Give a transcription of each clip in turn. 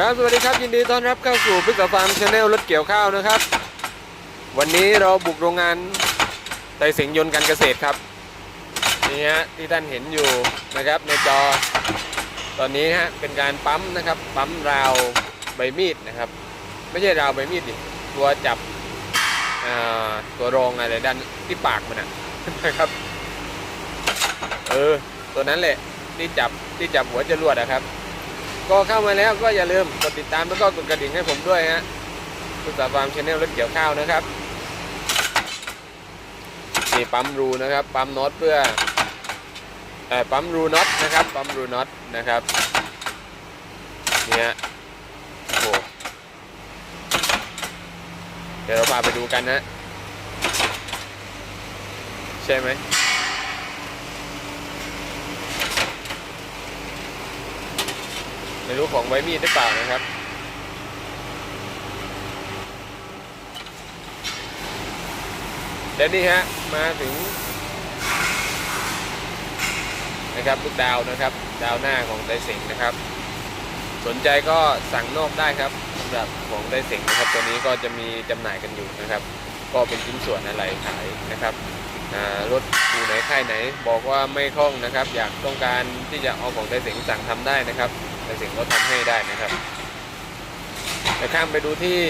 ครับสวัสดีครับยินดีต้อนรับเข้าสู่พิกฟาร์มชาแนลรถเกี่ยวข้าวนะครับ วันนี้เราบุกโรงงานไตสิงยนต์การเกษตรครับนี่ฮะที่ท่านเห็นอยู่นะครับในจอ ตอนนี้ฮะเป็นการปั๊มนะครับ ปั๊มราวใบมีดนะครับ ไม่ใช่ราวใบมีดดิตัวจับตัวรองอะไรด้านที่ปากมันนะครับเออตัวนั้นแหละที่จับที่จับหัวจรวดอะครับ ก็เข้ามาแล้วก็อย่าลืมกดติดตามแล้วก็กดกระดิ่งให้ผมด้วยฮะคุณสาฟาร์มชาแนลรถเกี่ยวข้าวนะครับนี่ปั๊มรูนะครับ ปั๊มน็อตเพื่อเอ่อปั๊มรูน็อตนะครับ ปั๊มรูน็อตนะครับเนี่ยโอ้โหเดี๋ยวเราพาไปดูกันนะใช่ไหม ไม่รู้ของไว้มีดหรือเปล่านะครับและนี่ฮะมาถึงนะครับลูกดาวนะครับ ดาวหน้าของไดเซ็งนะครับ สนใจก็สั่งนอกได้ครับสำหรับของไดเซ็งนะครับ ตัวนี้ก็จะมีจำหน่ายกันอยู่นะครับ ก็เป็นชิ้นส่วนอะไรขายนะครับรถอยู่ไหนค่ายไหน บอกว่าไม่คล่องนะครับ อยากต้องการที่จะเอาของไดเซ็งสั่งทำได้นะครับ แต่สิ่งเขาทำให้ได้นะครับไปข้ามไปดูที่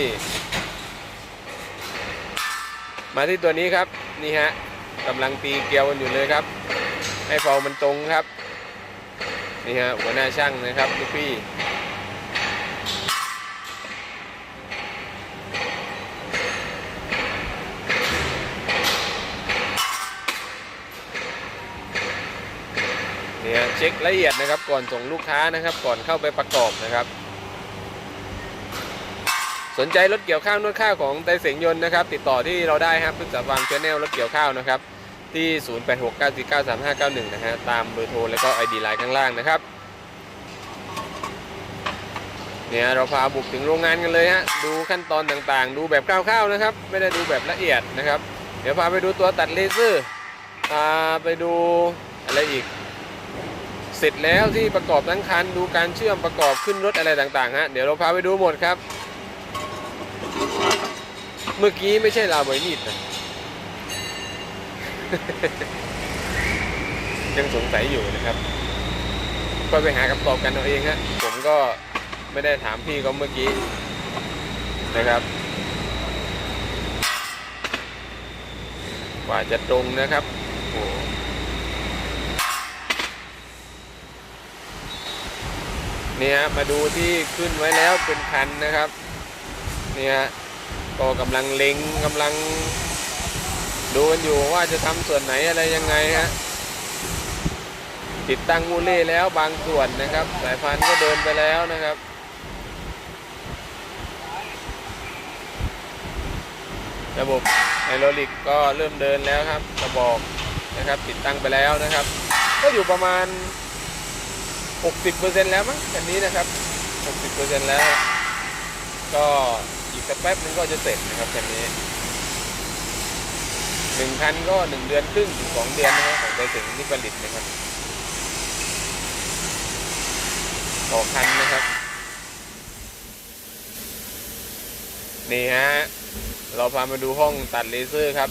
มาที่ตัวนี้ครับนี่ฮะกำลังตีเกลียวกันอยู่เลยครับ ให้เฟามันตรงครับ นี่ฮะหัวหน้าช่างนะครับลูกพี่ เนี่ยเช็คละเอียดนะครับก่อนส่งลูกค้านะครับ ก่อนเข้าไปประกอบนะครับ สนใจรถเกี่ยวข้าวนวดข้าวของไตเสงยนต์นะครับ ติดต่อที่เราได้ครับพึกษาฟาร์มชแนลรถเกี่ยวข้าวนะครับ ที่ 0869493591 นะฮะตามเบอร์โทรแล้วก็ ID ไลน์ข้างล่างนะครับเนี่ยเราพาบุกถึงโรงงานกันเลยฮะดูขั้นตอนต่างๆ ดูแบบคร่าวๆนะครับ ไม่ได้ดูแบบละเอียดนะครับ เดี๋ยวพาไปดูตัวตัดเลเซอร์พาไปดูอะไรอีก เสร็จแล้วที่ประกอบทั้งคันดูการเชื่อมประกอบขึ้นรถอะไรต่างๆฮะเดี๋ยวเราพาไปดูหมดครับ เมื่อกี้ไม่ใช่ลาวใบมีดนะยังสงสัยอยู่นะครับ ก็ไปหาคำตอบกันเอาเองฮะผมก็ไม่ได้ถามพี่เขาเมื่อกี้นะครับกว่าจะตรงนะครับโอ้ นี่ยมาดูที่ขึ้นไว้แล้วเป็นคันนะครับนี่ยก็กำลังเล็งกำลังดูกันอยู่ว่าจะทำส่วนไหนอะไรยังไงฮะติดตั้งมูเล่แล้วบางส่วนนะครับ สายพันธุ์ก็เดินไปแล้วนะครับระบบไฮโดรลิกก็เริ่มเดินแล้วครับกระบอกนะครับ ติดตั้งไปแล้วนะครับ ก็อยู่ประมาณ 60%แล้วมั้งคันนี้นะครับ 60%แล้ว ก็อีกสักแป๊บนึงก็จะเสร็จนะครับคันนี้หนึ่งคันก็หนึ่งเดือนครึ่งถึงสองเดือนนะครับของใจถึงที่ผลิตนะครับต่อคันนะครับ นี่ฮะ เราพามาดูห้องตัดเลเซอร์ครับ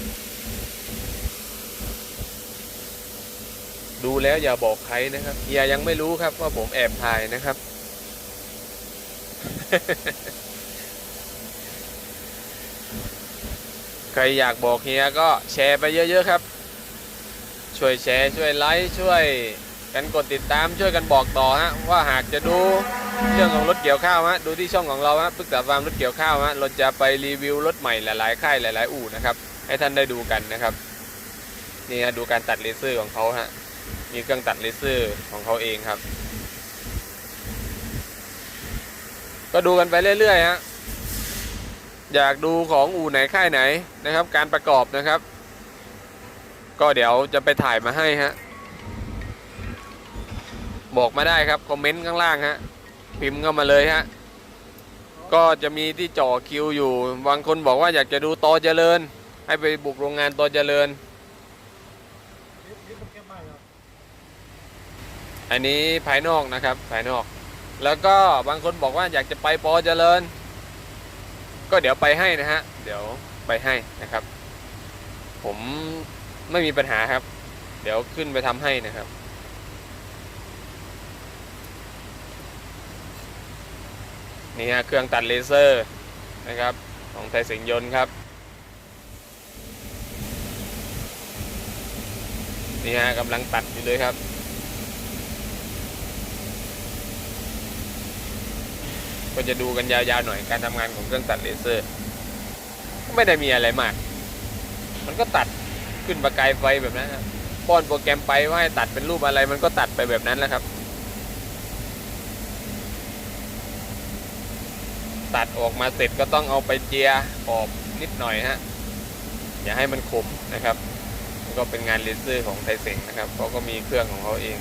ดูแล้วอย่าบอกใครนะครับเฮียยังไม่รู้ครับว่าผมแอบถ่ายนะครับ ใครอยากบอกเฮียก็แชร์ไปเยอะๆครับ ช่วยแชร์ช่วยไลค์ช่วยกันกดติดตามช่วยกันบอกต่อฮะว่าหากจะดูเรื่องของรถเกี่ยวข้าวฮะดูที่ช่องของเราฮะปรึกษาฟาร์มรถเกี่ยวข้าวฮะเราจะไปรีวิวรถใหม่หลายๆค่ายหลาย ๆ อู่นะครับให้ท่านได้ดูกันนะครับนี่ฮะดูการตัดเลเซอร์ของเขาฮะ มีเครื่องตัดเลเซอร์ของเขาเองครับ ก็ดูกันไปเรื่อยๆฮะอยากดูของอู่ไหนค่ายไหนนะครับ การประกอบนะครับ ก็เดี๋ยวจะไปถ่ายมาให้ฮะบอกมาได้ครับคอมเมนต์ข้างล่างฮะพิมพ์เข้ามาเลยฮะก็จะมีที่จ่อคิวอยู่บางคนบอกว่าอยากจะดูตอเจริญ ให้ไปบุกโรงงานตอเจริญ อันนี้ภายนอกนะครับภายนอก แล้วก็บางคนบอกว่าอยากจะไปปอเจริญ ก็เดี๋ยวไปให้นะฮะ เดี๋ยวไปให้นะครับ ผมไม่มีปัญหาครับ เดี๋ยวขึ้นไปทำให้นะครับ นี่ฮะเครื่องตัดเลเซอร์นะครับ ของไทยสียงยนต์ครับ นี่ฮะกำลังตัดอยู่เลยครับ ก็จะดูกันยาวๆหน่อยการทำงานของเครื่องตัดเลเซอร์ก็ไม่ได้มีอะไรมาก มันก็ตัดขึ้นประกายไฟแบบนั้นครับป้อนโปรแกรมไปว่าให้ตัดเป็นรูปอะไรมันก็ตัดไปแบบนั้นแหละครับ ตัดออกมาเสร็จก็ต้องเอาไปเจียขอบนิดหน่อยฮะอย่าให้มันคมนะครับก็เป็นงานเลเซอร์ของไทเซ็งนะครับเขาก็มีเครื่องของเขาเอง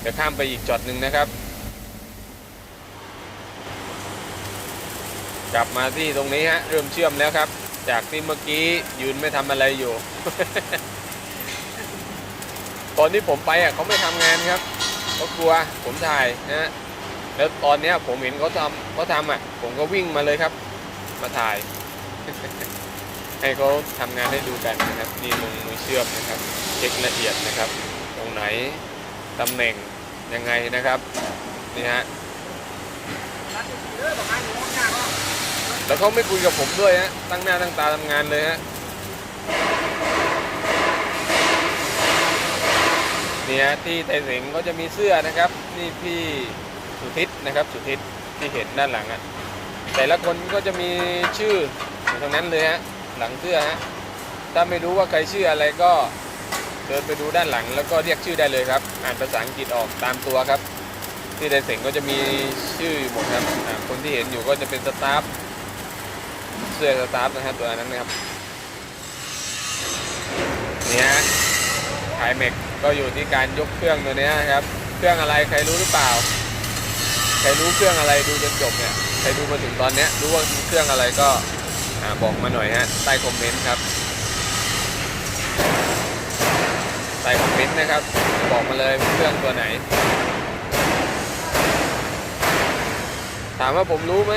เดี๋ยวข้ามไปอีกจอดหนึ่งนะครับ กลับมาที่ตรงนี้ฮะเริ่มเชื่อมแล้วครับ จากที่เมื่อกี้ยืนไม่ทำอะไรอยู่ ตอนที่ผมไปอะเขาไม่ทำงานครับเขากลัวผมถ่ายนะฮะแล้วตอนเนี้ยผมเห็นเขาทำเขาทำอะ ผมก็วิ่งมาเลยครับ มาถ่าย ให้เขาทำงานให้ดูกันนะครับนี่ลงมือเชื่อมนะครับเช็คละเอียดนะครับ ตรงไหนตำแหน่งยังไงนะครับนี่ฮะ แล้วเขาไม่คุยกับผมด้วยฮะ ตั้งหน้าตั้งตาทำงานเลยฮะนี่ฮะที่ไทยเสงก็จะมีเสื้อนะครับ นี่พี่สุทิศนะครับ สุทิศที่เห็นด้านหลังอะแต่ละคนก็จะมีชื่ออยู่ตรงนั้นเลยฮะ หลังเสื้อฮะ ถ้าไม่รู้ว่าใครชื่ออะไรก็เดินไปดูด้านหลังแล้วก็เรียกชื่อได้เลยครับ อ่านภาษาอังกฤษออกตามตัวครับ ที่ไดเสงก็จะมีชื่ออยู่หมดครับคนที่เห็นอยู่ก็จะเป็นสตาฟ เสื้อสตาฟนะครับตัวนั้นนะครับนี่ฮะไฮเมกก็อยู่ที่การยกเครื่องตัวนี้นะครับ เครื่องอะไรใครรู้หรือเปล่า ใครรู้เครื่องอะไรดูจนจบเนี่ย ใครดูมาถึงตอนเนี้ยรู้ว่าเครื่องอะไรก็บอกมาหน่อยฮะใต้คอมเมนต์ครับใต้คอมเมนต์นะครับ บอกมาเลยเครื่องตัวไหน ถามว่าผมรู้ไหม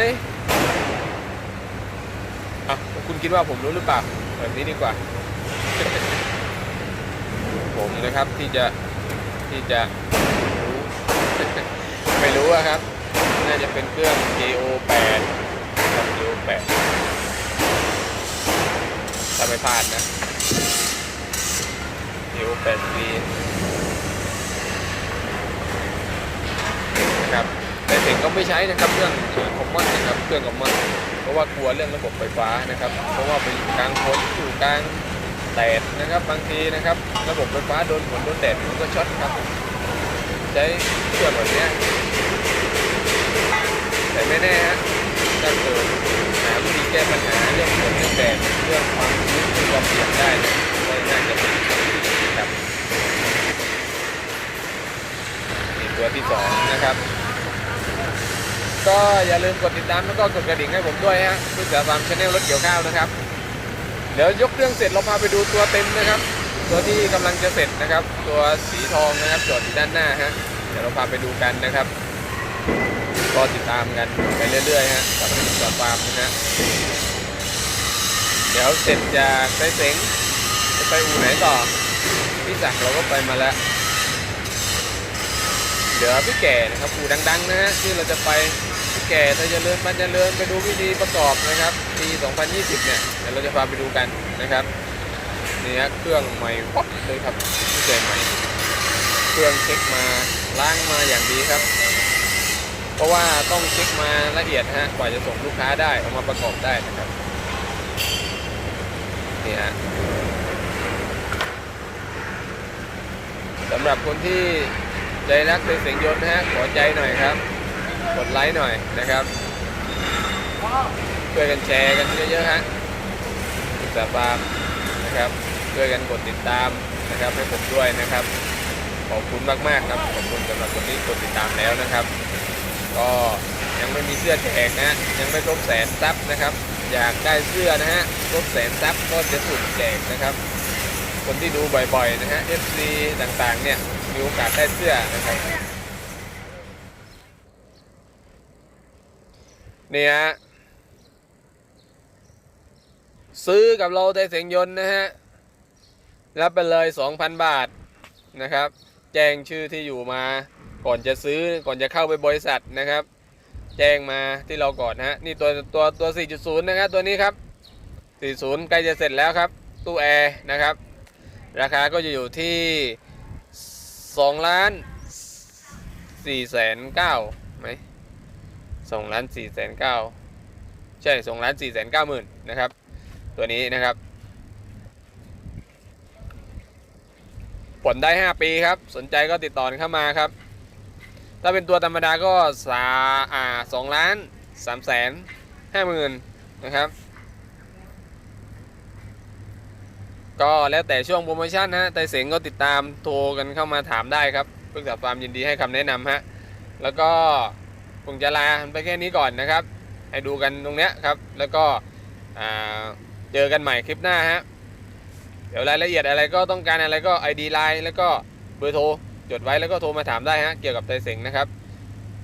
คุณคิดว่าผมรู้หรือเปล่าแบบนี้ดีกว่า ผมนะครับที่จะที่จะรู้ไม่รู้อะครับ น่าจะเป็นเครื่อง JO8 ครับ JO8 ถ้าไม่พลาดนะ JO8C นะครับแต่เด็กก็ไม่ใช้นะครับเรื่องคอมมอนนะครับเครื่องคอมมอน เพราะว่ากลัวเรื่องระบบไฟฟ้านะครับ เพราะว่าไปอยู่กลางฝนอยู่กลางแดดนะครับ บางทีนะครับ ระบบไฟฟ้าโดนฝนโดนแดดมันก็ช็อตครับ ใช้เครื่องแบบนี้แต่ไม่แน่ฮะถ้าเกิดหาวิธีแก้ปัญหาเรื่องฝนเรื่องแดดเรื่องความชื้นเรื่องความเปียกได้เนี่ยน่าจะเป็นครับนี่ตัวที่สองนะครับ ก็อย่าลืมกดติดตามแล้วก็กดกระดิ่งให้ผมด้วยฮะเพื่อจะฟาร์มชาแนลรถเกี่ยวข้าวนะครับ เดี๋ยวยกเครื่องเสร็จเราพาไปดูตัวเต็มนะครับ ตัวที่กำลังจะเสร็จนะครับ ตัวสีทองนะครับจอดอยู่ด้านหน้าฮะเดี๋ยวเราพาไปดูกันนะครับก็ติดตามกันไปเรื่อยๆฮะกับจอดฟาร์มนะฮะเดี๋ยวเสร็จจากไซเซ็งจะไปอู่ไหนต่อพี่ศักดิ์เราก็ไปมาแล้วเดี๋ยวพี่แก่นะครับอู่ดังๆนะฮะที่เราจะไป แก่จะเลินมันจะเลินไปดูวิธีประกอบนะครับ ปี 2020 เนี่ย เดี๋ยวเราจะพาไปดูกันนะครับนี่ฮะเครื่องใหม่ป๊อปเลยครับพี่แก่ใหม่ เครื่องเช็คมาล้างมาอย่างดีครับ เพราะว่าต้องเช็คมาละเอียดฮะ กว่าจะส่งลูกค้าได้เอามาประกอบได้นะครับ นี่ฮะสำหรับคนที่ใจรักในเสียงยนต์นะฮะขอใจหน่อยครับ กดไลค์หน่อยนะครับช่วยกันแชร์กันเยอะๆฮะศึกษามนะครับช่วยกันกดติดตามนะครับให้ผมด้วยนะครับ ขอบคุณมากๆครับขอบคุณสำหรับคนที่กดติดตามแล้วนะครับ ก็ยังไม่มีเสื้อแจกนะฮะยังไม่ครบแสนซับนะครับ อยากได้เสื้อนะฮะครบแสนซับก็จะสุ่มแจกนะครับ คนที่ดูบ่อยๆนะฮะ FC ต่างๆเนี่ยมีโอกาสได้เสื้อนะครับ เนี่ฮะซื้อกับเราไทเสียงยนต์นะฮะ รับไปเลย 2,000 บาทนะครับ แจ้งชื่อที่อยู่มา ก่อนจะซื้อก่อนจะเข้าไปบริษัทนะครับ แจ้งมาที่เราก่อนนะฮะ นี่ตัวตัวตัว 4.0 นะครับ ตัวนี้ครับ 40 ใกล้จะเสร็จแล้วครับ ตู้แอร์นะครับ ราคาก็จะอยู่ที่2ล้าน4แสน9ไหม 2ล้าน4แสน9ใช่2ล้าน4แสน9หมื่นนะครับ ตัวนี้นะครับผ่อนได้ 5 ปีครับ สนใจก็ติดต่อเข้ามาครับ ถ้าเป็นตัวธรรมดาก็สาอ่าสองล้านสามแสนห้าหมื่นนะครับ ก็แล้วแต่ช่วงโปรโมชั่นฮะไต่เสงก็ติดตามโทรกันเข้ามาถามได้ครับปรึกษาฟาร์มยินดีให้คำแนะนำฮะ แล้วก็ คงจะลาไปแค่นี้ก่อนนะครับ ให้ดูกันตรงเนี้ยครับ แล้วก็เจอกันใหม่คลิปหน้าฮะเดี๋ยวรายละเอียดอะไรก็ต้องการอะไรก็ ID Line แล้วก็เบอร์โทรจดไว้แล้วก็โทรมาถามได้ฮะเกี่ยวกับไตเสงนะครับ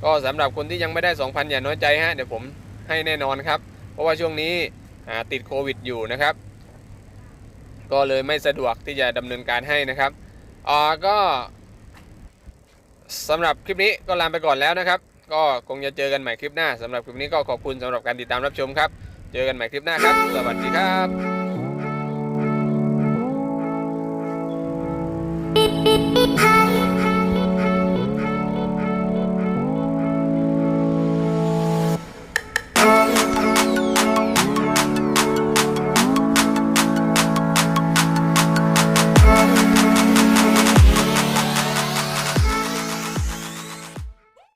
ก็สำหรับคนที่ยังไม่ได้ 2,000 อย่าน้อยใจฮะเดี๋ยวผมให้แน่นอนครับ เพราะว่าช่วงนี้ติดโควิดอยู่นะครับ ก็เลยไม่สะดวกที่จะดำเนินการให้นะครับอ่าก็สำหรับคลิปนี้ก็ลาไปก่อนแล้วนะครับ ก็คงจะเจอกันใหม่คลิปหน้าสำหรับคลิปนี้ก็ขอบคุณสำหรับการติดตามรับชมครับ เจอกันใหม่คลิปหน้าครับ สวัสดีครับ